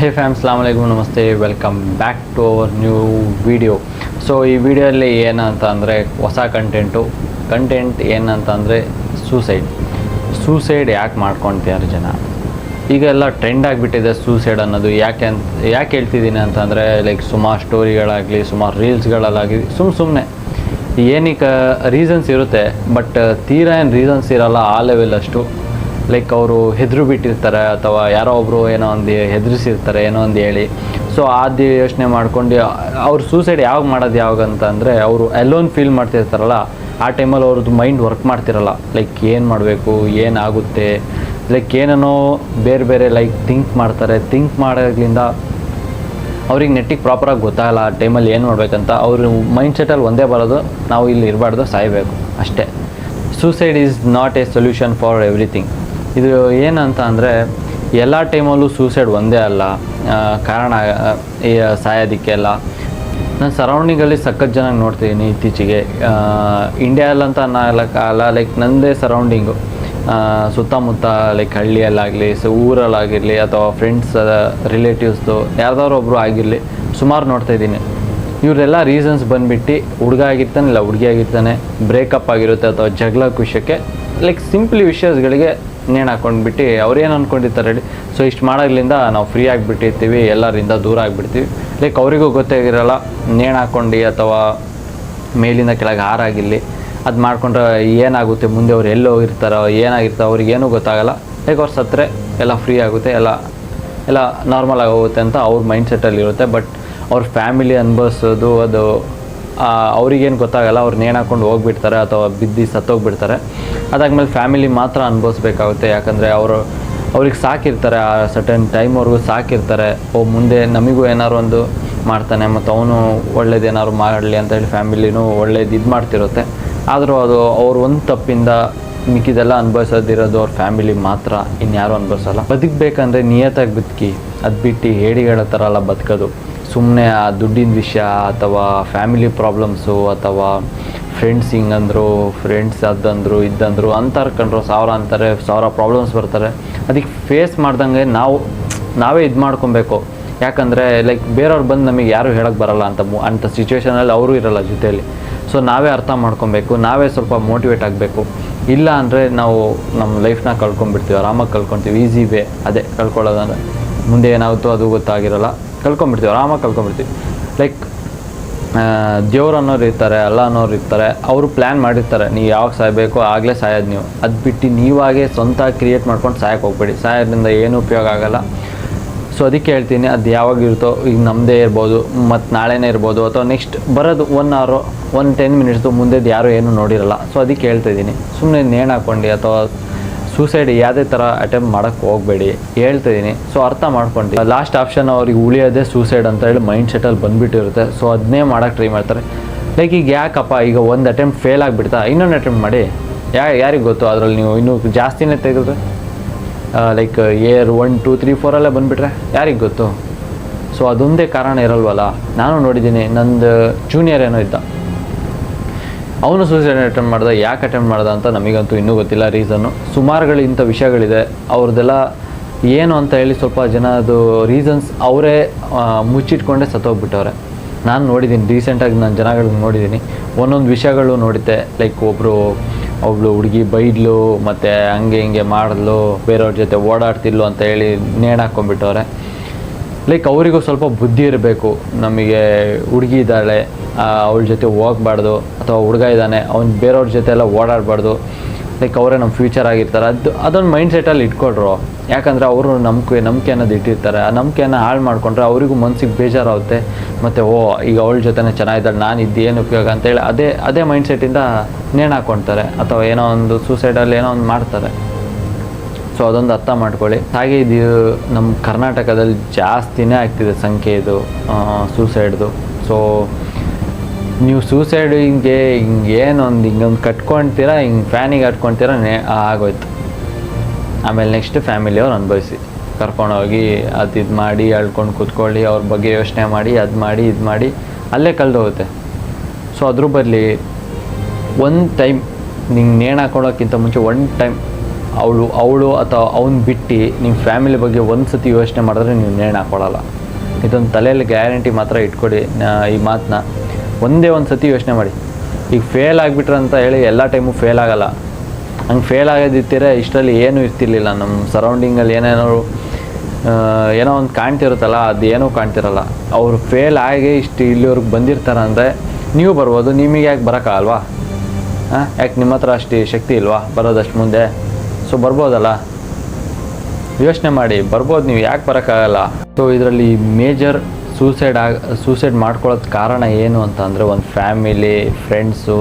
ಹೇ fam ಸಲಾಮ್ ಅಲೈಕುಮ್ ನಮಸ್ತೆ welcome back to our new video so ಈ ವಿಡಿಯೋಲ್ಲಿ ಏನಂತ ಅಂದರೆ ಹೊಸ ಕಂಟೆಂಟು ಕಂಟೆಂಟ್ ಏನಂತ ಅಂದರೆ ಸೂಸೈಡ್ ಸೂಸೈಡ್ ಯಾಕೆ ಮಾಡ್ಕೊಳ್ತಿದ್ದಾರೆ ಜನ? ಈಗ ಎಲ್ಲ ಟ್ರೆಂಡ್ ಆಗಿಬಿಟ್ಟಿದೆ ಸೂಸೈಡ್ ಅನ್ನೋದು. ಯಾಕೆ ಅಂತ, ಯಾಕೆ ಹೇಳ್ತಿದ್ದೀನಿ ಅಂತಂದರೆ ಲೈಕ್ ಸುಮಾರು ಸ್ಟೋರಿಗಳಾಗಲಿ ಸುಮಾರು ರೀಲ್ಸ್ಗಳಲ್ಲಾಗಲಿ ಸುಮ್ಮ ಸುಮ್ಮನೆ ಏನಕ್ಕೆ ರೀಸನ್ಸ್ ಇರುತ್ತೆ ಬಟ್ ತೀರಾ ಏನು ರೀಸನ್ಸ್ ಇರೋಲ್ಲ, ಆ ಲೆವೆಲ್ ಅಷ್ಟು. ಲೈಕ್ ಅವರು ಹೆದರು ಬಿಟ್ಟಿರ್ತಾರೆ ಅಥವಾ ಯಾರೋ ಒಬ್ಬರು ಏನೋ ಒಂದು ಹೆದರಿಸಿರ್ತಾರೆ, ಏನೋ ಒಂದು ಹೇಳಿ. ಸೊ ಅದು ಯೋಚನೆ ಮಾಡ್ಕೊಂಡು, ಅವ್ರು ಸೂಸೈಡ್ ಯಾವಾಗ ಮಾಡೋದು ಯಾವಾಗ ಅಂತ ಅಂದರೆ, ಅವರು ಅಲೋನ್ ಫೀಲ್ ಮಾಡ್ತಿರ್ತಾರಲ್ಲ, ಆ ಟೈಮಲ್ಲಿ ಅವ್ರದ್ದು ಮೈಂಡ್ ವರ್ಕ್ ಮಾಡ್ತಿರಲ್ಲ. ಲೈಕ್ ಏನು ಮಾಡಬೇಕು ಏನಾಗುತ್ತೆ ಲೈಕ್ ಏನೇನೋ ಬೇರೆ ಬೇರೆ ಲೈಕ್ ಥಿಂಕ್ ಮಾಡ್ತಾರೆ. ಥಿಂಕ್ ಮಾಡೋದ್ರಿಂದ ಅವ್ರಿಗೆ ನೆಟ್ಟಿಗೆ ಪ್ರಾಪರಾಗಿ ಗೊತ್ತಾಗಲ್ಲ, ಆ ಟೈಮಲ್ಲಿ ಏನು ಮಾಡಬೇಕಂತ. ಅವ್ರ ಮೈಂಡ್ ಸೆಟಲ್ಲಿ ಒಂದೇ ಬರೋದು, ನಾವು ಇಲ್ಲಿ ಇರಬಾರ್ದು, ಸಾಯಬೇಕು. ಅಷ್ಟೇ. Suicide is not a solution for everything ಇದು ಏನಂತ ಅಂದರೆ ಎಲ್ಲ ಟೈಮಲ್ಲೂ ಸೂಸೈಡ್ ಒಂದೇ ಅಲ್ಲ. ಕಾರಣ ಸಾಯೋದಿಕ್ಕೆಲ್ಲ. ನಾನು ಸರೌಂಡಿಂಗಲ್ಲಿ ಸಖತ್ ಜನ ನೋಡ್ತಿದ್ದೀನಿ ಇತ್ತೀಚೆಗೆ. ಇಂಡಿಯಾಲಂತ ಕಾಲ ಲೈಕ್ ನನ್ನದೇ ಸರೌಂಡಿಂಗು ಸುತ್ತಮುತ್ತ ಲೈಕ್ ಹಳ್ಳಿಯಲ್ಲಾಗಲಿ, ಸೊ, ಊರಲ್ಲಾಗಿರಲಿ, ಅಥವಾ ಫ್ರೆಂಡ್ಸ್ ರಿಲೇಟಿವ್ಸ್ದು ಯಾರ್ದಾದ್ರು ಒಬ್ಬರು ಆಗಿರಲಿ, ಸುಮಾರು ನೋಡ್ತಾ ಇದ್ದೀನಿ ಇವರೆಲ್ಲ ರೀಸನ್ಸ್ ಬಂದುಬಿಟ್ಟು ಹುಡುಗ ಆಗಿರ್ತಾನೆ, ಇಲ್ಲ ಹುಡುಗಿ ಆಗಿರ್ತಾನೆ ಬ್ರೇಕಪ್ ಆಗಿರುತ್ತೆ ಅಥವಾ ಜಗಳ ವಿಷಯಕ್ಕೆ ಲೈಕ್ ಸಿಂಪ್ಲಿ ವಿಷಯಸ್ಗಳಿಗೆ ನೇಣು ಹಾಕೊಂಡ್ಬಿಟ್ಟು ಅವ್ರೇನು ಅಂದ್ಕೊಂಡಿರ್ತಾರೆ ಹೇಳಿ. ಸೊ ಇಷ್ಟು ಮಾಡೋದ್ರಿಂದ ನಾವು ಫ್ರೀ ಆಗಿಬಿಟ್ಟಿರ್ತೀವಿ, ಎಲ್ಲರಿಂದ ದೂರ ಆಗಿಬಿಡ್ತೀವಿ. ಲೈಕ್ ಅವರಿಗೂ ಗೊತ್ತಾಗಿರಲ್ಲ ನೇಣು ಹಾಕ್ಕೊಂಡು ಅಥವಾ ಮೇಲಿಂದ ಕೆಳಗೆ ಹಾರಾಗಿರಲಿ. ಅದು ಮಾಡ್ಕೊಂಡ್ರೆ ಏನಾಗುತ್ತೆ, ಮುಂದೆ ಅವ್ರು ಎಲ್ಲಿ ಹೋಗಿರ್ತಾರೋ ಏನಾಗಿರ್ತಾರೋ ಅವ್ರಿಗೆ ಏನೂ ಗೊತ್ತಾಗಲ್ಲ. ಲೈಕ್ ಅವ್ರು ಸತ್ತರೆ, ಎಲ್ಲ ಫ್ರೀ ಆಗುತ್ತೆ, ಎಲ್ಲ ಎಲ್ಲ ನಾರ್ಮಲ್ ಆಗಿ ಹೋಗುತ್ತೆ ಅಂತ ಅವ್ರ ಮೈಂಡ್ ಸೆಟ್ಟಲ್ಲಿ ಇರುತ್ತೆ. ಬಟ್ ಅವ್ರ ಫ್ಯಾಮಿಲಿ ಅನುಭವಿಸೋದು, ಅದು ಅವ್ರಿಗೇನು ಗೊತ್ತಾಗಲ್ಲ ಅವ್ರು ನೇಣಾಕೊಂಡು ಹೋಗ್ಬಿಡ್ತಾರೆ ಅಥವಾ ಬಿದ್ದು ಸತ್ತೋಗ್ಬಿಡ್ತಾರೆ. ಅದಾದ್ಮೇಲೆ ಫ್ಯಾಮಿಲಿ ಮಾತ್ರ ಅನುಭವಿಸ್ಬೇಕಾಗುತ್ತೆ, ಯಾಕಂದರೆ ಅವರು, ಅವ್ರಿಗೆ ಸಾಕಿರ್ತಾರೆ, ಆ ಸಟನ್ ಟೈಮ್ವರೆಗೂ ಸಾಕಿರ್ತಾರೆ. ಓ, ಮುಂದೆ ನಮಗೂ ಏನಾದ್ರು ಒಂದು ಮಾಡ್ತಾನೆ, ಮತ್ತು ಅವನು ಒಳ್ಳೇದೇನಾದ್ರು ಮಾಡಲಿ ಅಂತ ಹೇಳಿ ಫ್ಯಾಮಿಲಿನೂ ಒಳ್ಳೇದು ಇದು ಮಾಡ್ತಿರುತ್ತೆ. ಆದರೂ ಅದು ಅವ್ರು ಒಂದು ತಪ್ಪಿಂದ ಮಿಕ್ಕಿದೆಲ್ಲ ಅನುಭವಿಸೋದಿರೋದು ಅವ್ರ ಫ್ಯಾಮಿಲಿ ಮಾತ್ರ, ಇನ್ಯಾರು ಅನುಭವಿಸಲ್ಲ. ಬದುಕಬೇಕಂದ್ರೆ ನಿಯತ್ತಾಗಿ ಬದುಕಿ ಅದು ಬಿಟ್ಟು ಹೇಡಿಗಳ ಥರ ಎಲ್ಲ ಬದುಕೋದು. ಸುಮ್ಮನೆ ಆ ದುಡ್ಡಿನ ವಿಷಯ ಅಥವಾ ಫ್ಯಾಮಿಲಿ ಪ್ರಾಬ್ಲಮ್ಸು ಅಥವಾ ಫ್ರೆಂಡ್ಸ್ ಹಿಂಗಂದ್ರು ಫ್ರೆಂಡ್ಸ್ ಅದಂದ್ರು ಇದ್ದಂದ್ರು ಅಂತಾರೆ ಕಂಡ್ರು ಸಾವಿರ ಅಂತಾರೆ, ಸಾವಿರ ಪ್ರಾಬ್ಲಮ್ಸ್ ಬರ್ತಾರೆ. ಅದಕ್ಕೆ ಫೇಸ್ ಮಾಡ್ದಂಗೆ ನಾವು, ನಾವೇ ಇದು ಮಾಡ್ಕೊಬೇಕು. ಯಾಕಂದರೆ ಲೈಕ್ ಬೇರೆಯವ್ರು ಬಂದು ನಮಗೆ ಯಾರೂ ಹೇಳೋಕ್ಕೆ ಬರಲ್ಲ ಅಂತ ಅಂಥ ಸಿಚುವೇಷನಲ್ಲಿ ಅವರು ಇರಲ್ಲ ಜೊತೆಯಲ್ಲಿ ಸೊ ನಾವೇ ಅರ್ಥ ಮಾಡ್ಕೊಬೇಕು, ನಾವೇ ಸ್ವಲ್ಪ ಮೋಟಿವೇಟ್ ಆಗಬೇಕು. ಇಲ್ಲ ಅಂದರೆ ನಾವು ನಮ್ಮ ಲೈಫ್ನ ಕಳ್ಕೊಂಡ್ಬಿಡ್ತೀವಿ, ಆರಾಮಾಗಿ ಕಳ್ಕೊತೀವಿ ಈಸಿ ವೇ ಅದೇ ಕಳ್ಕೊಳ್ಳೋದಂದ್ರೆ. ಮುಂದೆ ಏನಾಗುತ್ತೋ ಅದು ಗೊತ್ತಾಗಿರಲ್ಲ. ಕಳ್ಕೊಂಬಿಡ್ತೀವಿ ಆರಾಮಾಗಿ ಕಳ್ಕೊಂಬಿಡ್ತೀವಿ ಲೈಕ್ ದೇವ್ರು ಅನ್ನೋರು ಇರ್ತಾರೆ, ಅಲ್ಲ ಅನ್ನೋರು ಇರ್ತಾರೆ, ಅವರು ಪ್ಲ್ಯಾನ್ ಮಾಡಿರ್ತಾರೆ, ನೀವು ಯಾವಾಗ ಸಾಯಬೇಕು, ಆಗಲೇ ಸಾಯೋದು ನೀವು. ಅದು ಬಿಟ್ಟು ನೀವಾಗೆ ಸ್ವಂತ ಕ್ರಿಯೇಟ್ ಮಾಡ್ಕೊಂಡು ಸಾಯಕ್ಕೆ ಹೋಗ್ಬೇಡಿ. ಸಾಯೋದ್ರಿಂದ ಏನು ಉಪಯೋಗ ಆಗಲ್ಲ. ಸೊ ಅದಕ್ಕೆ ಹೇಳ್ತೀನಿ, ಅದು ಯಾವಾಗ ಇರ್ತೋ, ಈಗ ನಮ್ಮದೇ ಇರ್ಬೋದು ಮತ್ತು ನಾಳೆನೇ ಇರ್ಬೋದು, ಅಥವಾ ನೆಕ್ಸ್ಟ್ ಬರೋದು ಒನ್ ಅವರು ಒನ್ ಟೆನ್ ಮಿನಿಟ್ಸು ಮುಂದೆದು ಯಾರೂ ಏನೂ ನೋಡಿರಲ್ಲ. ಸೊ ಅದಕ್ಕೆ ಹೇಳ್ತಾ ಇದ್ದೀನಿ. ಸುಮ್ಮನೆ ನೇಣು ಹಾಕ್ಕೊಂಡು ಅಥವಾ ಸೂಸೈಡ್ ಯಾವುದೇ ಥರ ಅಟೆಂಪ್ಟ್ ಮಾಡೋಕ್ಕೆ ಹೋಗಬೇಡಿ. ಹೇಳ್ತಿದ್ದೀನಿ ಸೊ ಅರ್ಥ ಮಾಡ್ಕೊಂಡು. ಲಾಸ್ಟ್ ಆಪ್ಷನ್ ಅವ್ರಿಗೆ ಉಳಿಯೋದೇ ಸೂಸೈಡ್ ಅಂತ ಹೇಳಿ ಮೈಂಡ್ ಸೆಟಲ್ಲಿ ಬಂದುಬಿಟ್ಟಿರುತ್ತೆ. ಸೊ ಅದನ್ನೇ ಮಾಡೋಕ್ಕೆ ಟ್ರೈ ಮಾಡ್ತಾರೆ. ಲೈಕ್ ಈಗ ಯಾಕಪ್ಪ ಈಗ ಒಂದು ಅಟೆಂಪ್ಟ್ ಫೇಲ್ ಆಗಿಬಿಡ್ತಾ? ಇನ್ನೊಂದು ಅಟೆಂಪ್ಟ್ ಮಾಡಿ. ಯಾ, ಯಾರಿಗೆ ಗೊತ್ತು ಅದರಲ್ಲಿ ನೀವು ಇನ್ನೂ ಜಾಸ್ತಿನೇ ತೆಗೆದ್ರೆ? Like air one two three ಫೋರಲ್ಲೇ ಬಂದುಬಿಟ್ರೆ? ಯಾರಿಗೆ ಗೊತ್ತು? ಸೊ ಅದೊಂದೇ ಕಾರಣ ಇರಲ್ವಲ್ಲ? ನಾನು ನೋಡಿದ್ದೀನಿ, ನಂದು ಜೂನಿಯರ್ ಏನೋ ಇದ್ದ. ಅವನು ಸೂಸೈಡ್ ಅಟೆಂಪ್ಟ್ ಮಾಡ್ದ, ಯಾಕೆ ಅಟೆಂಪ್ಟ್ ಮಾಡ್ದ ಅಂತ ನಮಗಂತೂ ಇನ್ನೂ ಗೊತ್ತಿಲ್ಲ. ರೀಸನ್ನು ಸುಮಾರುಗಳು ಇಂಥ ವಿಷಯಗಳಿದೆ. ಅವ್ರದ್ದೆಲ್ಲ ಏನು ಅಂತ ಹೇಳಿ ಸ್ವಲ್ಪ ಜನ ಅದು ರೀಸನ್ಸ್ ಅವರೇ ಮುಚ್ಚಿಟ್ಕೊಂಡೇ ಸತ್ತೋಗ್ಬಿಟ್ಟವ್ರೆ. ನಾನು ನೋಡಿದ್ದೀನಿ ರೀಸೆಂಟಾಗಿ ನಾನು ಜನಗಳನ್ನ ನೋಡಿದ್ದೀನಿ ಒಂದೊಂದು ವಿಷಯಗಳು ನೋಡಿದ್ದೆ ಲೈಕ್ ಒಬ್ಬರು ಒಬ್ಳು ಹುಡುಗಿ ಬೈದ್ಲು, ಮತ್ತು ಹಂಗೆ ಹಿಂಗೆ ಮಾಡಿದ್ಲು, ಬೇರೆಯವ್ರ ಜೊತೆ ಓಡಾಡ್ತಿದ್ಲು ಅಂತ ಹೇಳಿ ನೇಣು ಹಾಕ್ಕೊಂಡ್ಬಿಟ್ಟವ್ರೆ ಲೈಕ್ ಅವರಿಗೂ ಸ್ವಲ್ಪ ಬುದ್ಧಿ ಇರಬೇಕು. ನಮಗೆ ಹುಡುಗಿ ಇದ್ದಾಳೆ ಅವಳ ಜೊತೆ ಹೋಗ್ಬಾರ್ದು, ಅಥವಾ ಹುಡುಗ ಇದ್ದಾನೆ, ಅವ್ನು ಬೇರೆಯವ್ರ ಜೊತೆ ಎಲ್ಲ ಓಡಾಡಬಾರ್ದು. ಲೈಕ್ ಅವರೇ ನಮ್ಮ ಫ್ಯೂಚರ್ ಆಗಿರ್ತಾರೆ. ಅದು, ಅದೊಂದು ಮೈಂಡ್ ಸೆಟಲ್ಲಿ ಇಟ್ಕೊಡ್ರು ಯಾಕಂದರೆ ಅವರು ನಂಬಿಕೆ ನಂಬಿಕೆ ಅನ್ನೋದು ಇಟ್ಟಿರ್ತಾರೆ. ಆ ನಂಬಿಕೆಯನ್ನು ಹಾಳು ಮಾಡ್ಕೊಂಡ್ರೆ ಅವರಿಗೂ ಮನ್ಸಿಗೆ ಬೇಜಾರಾಗುತ್ತೆ. ಮತ್ತು, ಓ, ಈಗ ಅವಳ ಜೊತೆನೇ ಚೆನ್ನಾಗಿದ್ದಾಳೆ, ನಾನು ಏನು ಉಪಯೋಗ ಅಂತೇಳಿ ಅದೇ ಅದೇ ಮೈಂಡ್ ಸೆಟ್ಟಿಂದ ನೇಣು ಹಾಕ್ಕೊಳ್ತಾರೆ ಅಥವಾ ಏನೋ ಒಂದು ಸೂಸೈಡಲ್ಲಿ ಏನೋ ಒಂದು ಮಾಡ್ತಾರೆ. ಸೊ ಅದೊಂದು ಅರ್ಥ ಮಾಡ್ಕೊಳ್ಳಿ. ಹಾಗೆ ಇದು ನಮ್ಮ ಕರ್ನಾಟಕದಲ್ಲಿ ಜಾಸ್ತಿನೇ ಆಗ್ತಿದೆ ಸಂಖ್ಯೆ ಇದು ಸೂಸೈಡ್ದು ಸೊ ನೀವು ಸೂಸೈಡ್ ಹಿಂಗೆ ಹಿಂಗೆ ಏನೊಂದು ಹಿಂಗೊಂದು ಕಟ್ಕೊಳ್ತೀರಾ ಹಿಂಗೆ ಫ್ಯಾನಿಗೆ ಕಟ್ಕೊತೀರಾ ನೇ ಆಗೋಯ್ತು. ಆಮೇಲೆ ನೆಕ್ಸ್ಟ್ ಫ್ಯಾಮಿಲಿಯವ್ರು ಅನುಭವಿಸಿ. ಕರ್ಕೊಂಡೋಗಿ ಅದು ಇದು ಮಾಡಿ, ಅಳ್ಕೊಂಡು ಕೂತ್ಕೊಳ್ಳಿ, ಅವ್ರ ಬಗ್ಗೆ ಯೋಚನೆ ಮಾಡಿ, ಅದು ಮಾಡಿ, ಇದು ಮಾಡಿ, ಅಲ್ಲೇ ಕಳೆದೋಗುತ್ತೆ. ಸೊ ಅದ್ರ ಬರಲಿ, ಒಂದು ಟೈಮ್ ನಿಂಗೆ ನೇಣು ಹಾಕೊಳ್ಳೋಕ್ಕಿಂತ ಮುಂಚೆ ಒನ್ ಟೈಮ್ ಅವಳು ಅವಳು ಅಥವಾ ಅವ್ನು ಬಿಟ್ಟು ನಿಮ್ಮ ಫ್ಯಾಮಿಲಿ ಬಗ್ಗೆ ಒಂದು ಸತಿ ಯೋಚನೆ ಮಾಡಿದ್ರೆ ನೀವು ನೇಣು ಹಾಕ್ಕೊಳ್ಳಲ್ಲ ಇದೊಂದು ತಲೆಯಲ್ಲಿ ಗ್ಯಾರಂಟಿ ಮಾತ್ರ ಇಟ್ಕೊಡಿ ಈ ಮಾತನ್ನ ಒಂದೇ ಒಂದು ಸತಿ ಯೋಚನೆ ಮಾಡಿ. ಈಗ ಫೇಲ್ ಆಗಿಬಿಟ್ರೆ ಅಂತ ಹೇಳಿ ಎಲ್ಲ ಟೈಮು ಫೇಲ್ ಆಗಲ್ಲ. ಹಂಗೆ ಫೇಲ್ ಆಗೋದಿತ್ತೀರ ಇಷ್ಟರಲ್ಲಿ ಏನೂ ಇರ್ತಿರ್ಲಿಲ್ಲ. ನಮ್ಮ ಸರೌಂಡಿಂಗಲ್ಲಿ ಏನೇನೋ ಏನೋ ಒಂದು ಕಾಣ್ತಿರುತ್ತಲ್ಲ, ಅದು ಏನೂ ಕಾಣ್ತಿರಲ್ಲ. ಅವರು ಫೇಲ್ ಆಗಿ ಇಷ್ಟು ಇಲ್ಲಿವರೆಗೆ ಬಂದಿರ್ತಾರೆ ಅಂದರೆ ನೀವು ಬರ್ಬೋದು, ನಿಮಗೆ ಯಾಕೆ ಬರೋಕ್ಕಾಗಲ್ವಾ? ಹಾಂ ಯಾಕೆ ನಿಮ್ಮ ಹತ್ರ ಅಷ್ಟು ಶಕ್ತಿ ಇಲ್ವಾ? ಬರೋದಷ್ಟು ಮುಂದೆ. ಸೊ ಬರ್ಬೋದಲ್ಲ? ಯೋಚನೆ ಮಾಡಿ. ಬರ್ಬೋದು, ನೀವು ಯಾಕೆ ಬರೋಕ್ಕಾಗಲ್ಲ? ಸೊ ಇದರಲ್ಲಿ ಮೇಜರ್ ಸೂಸೈಡ್ ಆಗ ಸೂಸೈಡ್ ಮಾಡ್ಕೊಳ್ಳೋದು ಕಾರಣ ಏನು ಅಂತ ಅಂದರೆ, ಒಂದು ಫ್ಯಾಮಿಲಿ ಫ್ರೆಂಡ್ಸು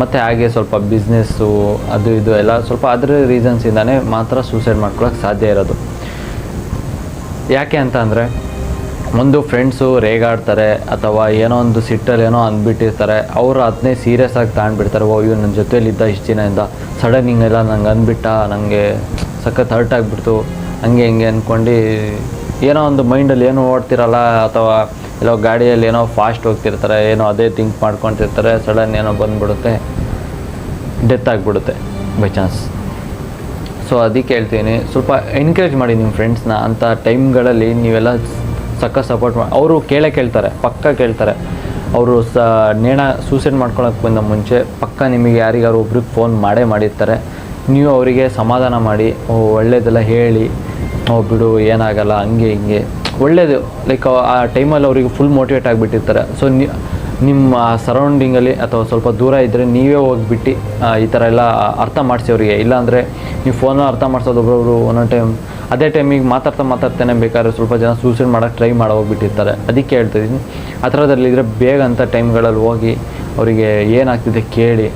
ಮತ್ತು ಹಾಗೆ ಸ್ವಲ್ಪ ಬಿಸ್ನೆಸ್ಸು ಅದು ಇದು ಎಲ್ಲ ಸ್ವಲ್ಪ ಅದರ ರೀಸನ್ಸಿಂದನೇ ಮಾತ್ರ ಸೂಸೈಡ್ ಮಾಡ್ಕೊಳ್ಳೋಕೆ ಸಾಧ್ಯ ಇರೋದು. ಯಾಕೆ ಅಂತ ಅಂದರೆ ಒಂದು ಫ್ರೆಂಡ್ಸು ರೇಗಾಡ್ತಾರೆ ಅಥವಾ ಏನೋ ಒಂದು ಸಿಟ್ಟಲ್ಲಿ ಏನೋ ಅಂದ್ಬಿಟ್ಟಿರ್ತಾರೆ, ಅವರು ಅದನ್ನೇ ಸೀರಿಯಸ್ ಆಗಿ ತಗೊಂಡ್ಬಿಡ್ತಾರೆ ಓ ಇವ್ನು ನನ್ನ ಜೊತೇಲಿದ್ದ ಇಷ್ಟು ದಿನದಿಂದ ಸಡನ್ ಹಿಂಗೆಲ್ಲ ನಂಗೆ ಅಂದ್ಬಿಟ್ಟ ನನಗೆ ಸಖತ್ ಹರ್ಟ್ ಆಗಿಬಿಡ್ತು, ಹಂಗೆ ಹಿಂಗೆ ಅಂದ್ಕೊಂಡು ಏನೋ ಒಂದು ಮೈಂಡಲ್ಲಿ ಏನೋ ಓಡ್ತಿರಲ್ಲ, ಅಥವಾ ಎಲ್ಲೋ ಗಾಡಿಯಲ್ಲಿ ಏನೋ ಫಾಸ್ಟ್ ಹೋಗ್ತಿರ್ತಾರೆ, ಏನೋ ಅದೇ ಥಿಂಕ್ ಮಾಡ್ಕೊತಿರ್ತಾರೆ ಸಡನ್ ಏನೋ ಬಂದ್ಬಿಡುತ್ತೆ ಡೆತ್ ಆಗಿಬಿಡುತ್ತೆ ಬೈ ಚಾನ್ಸ್ ಸೊ ಅದಕ್ಕೆ ಹೇಳ್ತೀನಿ, ಸ್ವಲ್ಪ ಎನ್ಕರೇಜ್ ಮಾಡಿ ನಿಮ್ಮ ಫ್ರೆಂಡ್ಸ್ನ ಅಂಥ ಟೈಮ್ಗಳಲ್ಲಿ ನೀವೆಲ್ಲ ಸಕ್ಕ ಸಪೋರ್ಟ್ ಮಾಡಿ ಅವರು ಕೇಳೇ ಕೇಳ್ತಾರೆ, ಪಕ್ಕ ಕೇಳ್ತಾರೆ. ಅವರು ಸ, ನೇಣ ಸೂಸೈಡ್ ಮಾಡ್ಕೊಳಕ್ಕೆ ಬಂದ ಮುಂಚೆ ಪಕ್ಕ ನಿಮಗೆ ಯಾರಿಗಾರು ಒಬ್ರಿಗೆ ಫೋನ್ ಮಾಡೇ ಮಾಡಿರ್ತಾರೆ. ನೀವು ಅವರಿಗೆ ಸಮಾಧಾನ ಮಾಡಿ ಒಳ್ಳೇದೆಲ್ಲ ಹೇಳಿ ಬಿಡು, ಏನಾಗಲ್ಲ, ಹಂಗೆ ಹಿಂಗೆ. ಒಳ್ಳೇದು ಲೈಕ್ ಆ ಟೈಮಲ್ಲಿ ಅವರಿಗೆ ಫುಲ್ ಮೋಟಿವೇಟ್ ಆಗಿಬಿಟ್ಟಿರ್ತಾರೆ. ಸೊ ನಿ ನಿಮ್ಮ ಸರೌಂಡಿಂಗಲ್ಲಿ ಅಥವಾ ಸ್ವಲ್ಪ ದೂರ ಇದ್ದರೆ ನೀವೇ ಹೋಗ್ಬಿಟ್ಟು ಈ ಥರ ಎಲ್ಲ ಅರ್ಥ ಮಾಡಿಸಿ ಅವರಿಗೆ ಇಲ್ಲಾಂದರೆ ನೀವು ಫೋನಲ್ಲಿ ಅರ್ಥ ಮಾಡಿಸೋದು ಒಬ್ಬೊಬ್ರು ಒಂದೊಂದು ಟೈಮ್ ಅದೇ ಟೈಮಿಗೆ ಮಾತಾಡ್ತಾ ಮಾತಾಡ್ತಾನೆ ಬೇಕಾದ್ರೆ ಸ್ವಲ್ಪ ಜನ ಸೂಸೈಡ್ ಮಾಡೋಕ್ಕೆ ಟ್ರೈ ಮಾಡಿ ಹೋಗ್ಬಿಟ್ಟಿರ್ತಾರೆ. ಅದಕ್ಕೆ ಹೇಳ್ತಿದ್ದೀನಿ ಆ ಥರದಲ್ಲಿದ್ದರೆ ಬೇಗ ಅಂಥ ಟೈಮ್ಗಳಲ್ಲಿ ಹೋಗಿ ಅವರಿಗೆ ಏನಾಗ್ತಿದೆ ಕೇಳಿ.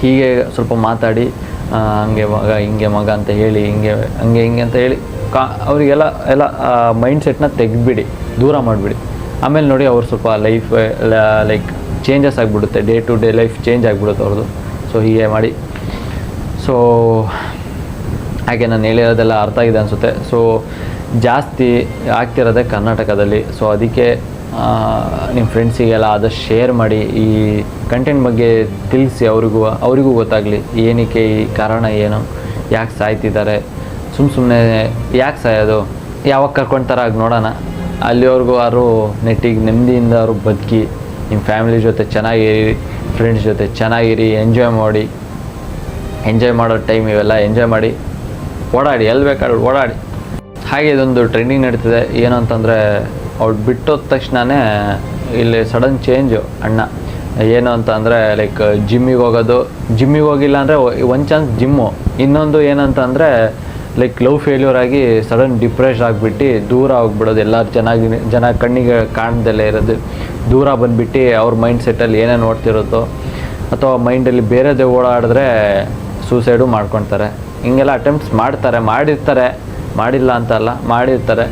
ಹೀಗೆ ಸ್ವಲ್ಪ ಮಾತಾಡಿ ಹಂಗೆ ಮಗ, ಹಿಂಗೆ ಮಗ ಅಂತ ಹೇಳಿ, ಹಿಂಗೆ, ಹಂಗೆ ಹಿಂಗೆ ಅಂತ ಹೇಳಿ, ಕಾ, ಅವರಿಗೆಲ್ಲ, ಎಲ್ಲ ಮೈಂಡ್ಸೆಟ್ನ ತೆಗೆದ್ಬಿಡಿ. ದೂರ ಮಾಡಿಬಿಡಿ. ಆಮೇಲೆ ನೋಡಿ ಅವ್ರು ಸ್ವಲ್ಪ ಲೈಫ್ ಲೈಕ್ ಚೇಂಜಸ್ ಆಗಿಬಿಡುತ್ತೆ. Day to day life change ಆಗಿಬಿಡುತ್ತೆ ಅವ್ರದ್ದು ಸೊ ಹೀಗೆ ಮಾಡಿ. ಸೊ ಹಾಗೆ ನಾನು ಹೇಳಿರೋದೆಲ್ಲ ಅರ್ಥ ಆಗಿದೆ ಅನಿಸುತ್ತೆ. ಸೊ ಜಾಸ್ತಿ ಆಗ್ತಿರೋದೆ ಕರ್ನಾಟಕದಲ್ಲಿ. ಸೊ ಅದಕ್ಕೆ ನಿಮ್ಮ ಫ್ರೆಂಡ್ಸಿಗೆಲ್ಲ ಆದಷ್ಟು ಶೇರ್ ಮಾಡಿ ಈ ಕಂಟೆಂಟ್ ಬಗ್ಗೆ ತಿಳಿಸಿ ಅವ್ರಿಗೂ, ಅವರಿಗೂ ಗೊತ್ತಾಗಲಿ. ಏನಕ್ಕೆ ಈ ಕಾರಣ ಏನು? ಯಾಕೆ ಸಾಯ್ತಿದ್ದಾರೆ? ಸುಮ್ಮ ಸುಮ್ಮನೆ ಯಾಕೆ ಸಾಯೋದು? ಯಾವಾಗ ಕರ್ಕೊಳ್ತಾರೆ ಆಗ ನೋಡೋಣ. ಅಲ್ಲಿವರೆಗೂ ಅವರು ನೆಟ್ಟಿಗೆ ನೆಮ್ಮದಿಯಿಂದ ಅವರು ಬದುಕಿ ನಿಮ್ಮ ಫ್ಯಾಮಿಲಿ ಜೊತೆ ಚೆನ್ನಾಗಿರಿ ಫ್ರೆಂಡ್ಸ್ ಜೊತೆ ಚೆನ್ನಾಗಿರಿ ಎಂಜಾಯ್ ಮಾಡಿ ಎಂಜಾಯ್ ಮಾಡೋ ಟೈಮ್ ಇವೆಲ್ಲ ಎಂಜಾಯ್ ಮಾಡಿ, ಓಡಾಡಿ, ಎಲ್ಲಿ ಬೇಕಾದ್ರೂ ಓಡಾಡಿ. ಹಾಗೆ ಇದೊಂದು ಟ್ರೆಂಡಿಂಗ್ ನಡೀತಿದೆ. ಏನು ಅಂತಂದರೆ, ಅವ್ರು ಬಿಟ್ಟೋದ ತಕ್ಷಣವೇ ಇಲ್ಲಿ ಸಡನ್ ಚೇಂಜು ಅಣ್ಣ. ಏನು ಅಂತ ಅಂದರೆ ಲೈಕ್ ಜಿಮ್ಮಿಗೆ ಹೋಗೋದು. ಜಿಮ್ಮಿಗೆ ಹೋಗಿಲ್ಲ ಅಂದರೆ ಒಂದು ಚಾನ್ಸ್ ಜಿಮ್ಮು ಇನ್ನೊಂದು ಏನಂತ ಅಂದರೆ ಲೈಕ್ ಲವ್ ಫೇಲ್ಯೂರ್ ಆಗಿ ಸಡನ್ ಡಿಪ್ರೆಷ್ ಆಗಿಬಿಟ್ಟು ದೂರ ಹೋಗ್ಬಿಡೋದು ಎಲ್ಲರೂ ಚೆನ್ನಾಗಿ, ಜನ ಕಣ್ಣಿಗೆ ಕಾಣ್ದಲ್ಲೇ ಇರೋದು. ದೂರ ಬಂದುಬಿಟ್ಟು ಅವ್ರ ಮೈಂಡ್ ಸೆಟ್ಟಲ್ಲಿ ಏನೇನು ನೋಡ್ತಿರುತ್ತೋ ಅಥವಾ ಮೈಂಡಲ್ಲಿ ಬೇರೆದೇ ಓಡಾಡಿದ್ರೆ ಸೂಸೈಡು ಮಾಡ್ಕೊತಾರೆ. ಹಿಂಗೆಲ್ಲ ಅಟೆಂಪ್ಟ್ಸ್ ಮಾಡ್ತಾರೆ. ಮಾಡಿರ್ತಾರೆ. ಮಾಡಿಲ್ಲ ಅಂತ ಅಲ್ಲ, ಮಾಡಿರ್ತಾರೆ.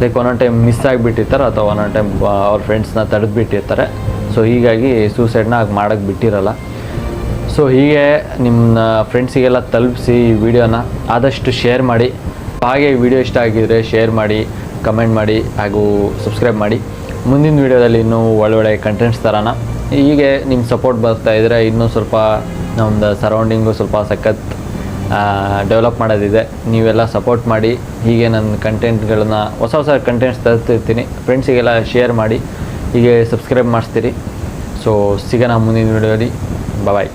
ಲೈಕ್ ಒಂದೊಂದು ಟೈಮ್ ಮಿಸ್ ಆಗಿಬಿಟ್ಟಿರ್ತಾರೆ ಅಥವಾ ಒಂದೊಂದು ಟೈಮ್ ಅವ್ರ ಫ್ರೆಂಡ್ಸ್ನ ತಡೆದ್ಬಿಟ್ಟಿರ್ತಾರೆ. ಸೊ ಹೀಗಾಗಿ ಸೂಸೈಡ್ನ ಹಾಗೆ ಮಾಡೋಕ್ಕೆ ಬಿಟ್ಟಿರಲ್ಲ. ಸೊ ಹೀಗೆ ನಿಮ್ಮ ಫ್ರೆಂಡ್ಸಿಗೆಲ್ಲ ತಲುಪಿಸಿ ಈ ವಿಡಿಯೋನ ಆದಷ್ಟು ಶೇರ್ ಮಾಡಿ. ಹಾಗೆ ಈ ವಿಡಿಯೋ ಇಷ್ಟ ಆಗಿದ್ದರೆ ಶೇರ್ ಮಾಡಿ ಕಮೆಂಟ್ ಮಾಡಿ, ಹಾಗೂ ಸಬ್ಸ್ಕ್ರೈಬ್ ಮಾಡಿ. ಮುಂದಿನ ವಿಡಿಯೋದಲ್ಲಿ ಇನ್ನೂ ಒಳ್ಳೊಳ್ಳೆ ಕಂಟೆಂಟ್ಸ್ ಥರನ ಹೀಗೆ ನಿಮ್ಮ ಸಪೋರ್ಟ್ ಬರ್ತಾ ಇದ್ದರೆ ಇನ್ನೂ ಸ್ವಲ್ಪ ನಮ್ಮದು ಸರೌಂಡಿಂಗು ಸ್ವಲ್ಪ ಸಖತ್ ಡೆವಲಪ್ ಮಾಡೋದಿದೆ. ನೀವೆಲ್ಲ ಸಪೋರ್ಟ್ ಮಾಡಿ. ಹೀಗೆ ನನ್ನ ಕಂಟೆಂಟ್ಗಳನ್ನ ಹೊಸ ಹೊಸ ಕಂಟೆಂಟ್ಸ್ ತರ್ತಿರ್ತೀನಿ. ಫ್ರೆಂಡ್ಸಿಗೆಲ್ಲ ಶೇರ್ ಮಾಡಿ. ಹೀಗೆ ಸಬ್ಸ್ಕ್ರೈಬ್ ಮಾಡಿಸ್ತೀರಿ. ಸೊ ಸಿಗೋಣ ಮುಂದಿನ ವಿಡಿಯೋಲಿ ಬಾಯ್